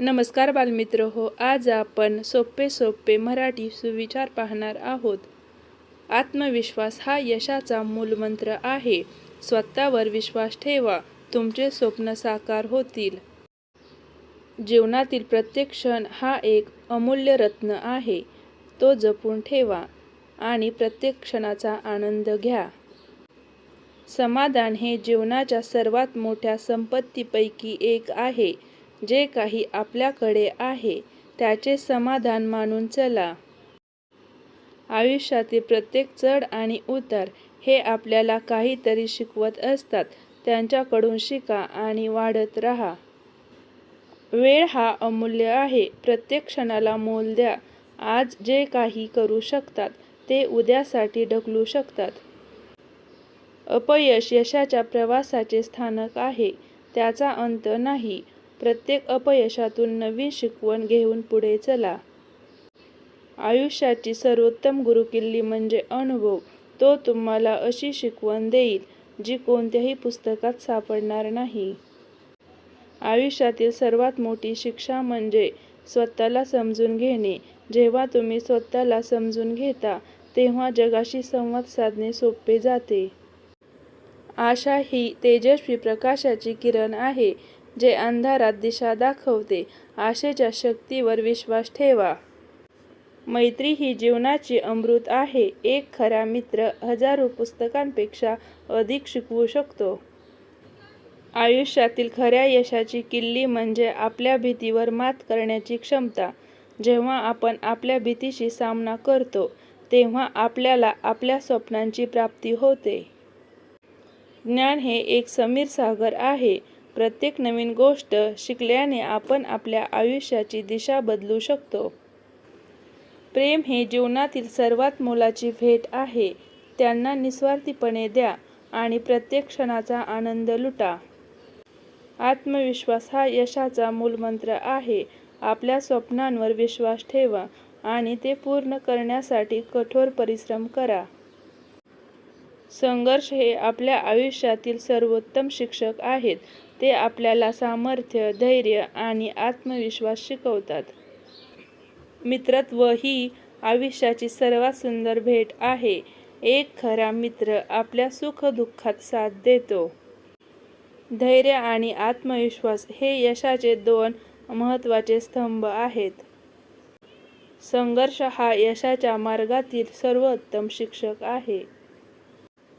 नमस्कार बालमित्र हो आज आपण सोपे सोपे मराठी सुविचार पाहणार आहोत. आत्मविश्वास हा यशाचा मूलमंत्र आहे. स्वतःवर विश्वास ठेवा तुमचे स्वप्न साकार होतील. जीवनातील प्रत्येक क्षण हा एक अमूल्य रत्न आहे. तो जपून ठेवा आणि प्रत्येक क्षणाचा आनंद घ्या. समाधान हे जीवनाच्या सर्वात मोठ्या संपत्तीपैकी एक आहे. जे काही आपल्याकडे आहे त्याचे समाधान मानून चला. आयुष्यातील प्रत्येक चढ आणि उतार हे आपल्याला काहीतरी शिकवत असतात. त्यांच्याकडून शिका आणि वाढत राहा. वेळ हा अमूल्य आहे. प्रत्येक क्षणाला मोल द्या. आज जे काही करू शकतात ते उद्यासाठी ढकलू शकतात. अपयश यशाच्या प्रवासाचे स्थानक आहे. त्याचा अंत नाही. प्रत्येक अपयशातून नवीन शिकवण घेऊन पुढे चला. आयुष्याची सर्वोत्तम गुरुकिल्ली म्हणजे अनुभव. तो तुम्हाला अशी शिकवण देईल जी कोणत्याही पुस्तकात सापडणार नाही. आयुष्यातील सर्वात मोठी शिक्षा म्हणजे स्वतःला समजून घेणे. जेव्हा तुम्ही स्वतःला समजून घेता तेव्हा जगाशी संवाद साधणे सोपे जाते. आशा ही तेजस्वी प्रकाशाची किरण आहे. जे अंधारात दिशा दाखवते आशेच्या शक्तीवर विश्वास ठेवा. मैत्री ही जीवनाची अमृत आहे. एक खरा मित्र हजारो पुस्तकांपेक्षा अधिक शिकवू शकतो. आयुष्यातील खऱ्या यशाची किल्ली म्हणजे आपल्या भीतीवर मात करण्याची क्षमता. जेव्हा आपण आपल्या भीतीशी सामना करतो तेव्हा आपल्याला आपल्या स्वप्नांची प्राप्ती होते. ज्ञान हे एक समीर सागर आहे. प्रत्येक नवीन गोष्ट शिकल्याने आपण आपल्या आयुष्याची दिशा बदलू शकतो. प्रेम हे जीवनातील सर्वात मोलाची भेट आहे. त्यांना निस्वार्थीपणे द्या आणि प्रत्येक क्षणाचा आनंद लुटा. आत्मविश्वास हा यशाचा मूलमंत्र आहे. आपल्या स्वप्नांवर विश्वास ठेवा आणि ते पूर्ण करण्यासाठी कठोर परिश्रम करा. संघर्ष हे आपल्या आयुष्यातील सर्वोत्तम शिक्षक आहेत. ते आपल्याला सामर्थ्य धैर्य आणि आत्मविश्वास शिकवतात. मित्रत्व ही आयुष्याची सर्वात सुंदर भेट आहे. एक खरा मित्र आपल्या सुखदुःखात साथ देतो. धैर्य आणि आत्मविश्वास हे यशाचे दोन महत्त्वाचे स्तंभ आहेत. संघर्ष हा यशाच्या मार्गातील सर्वोत्तम शिक्षक आहे.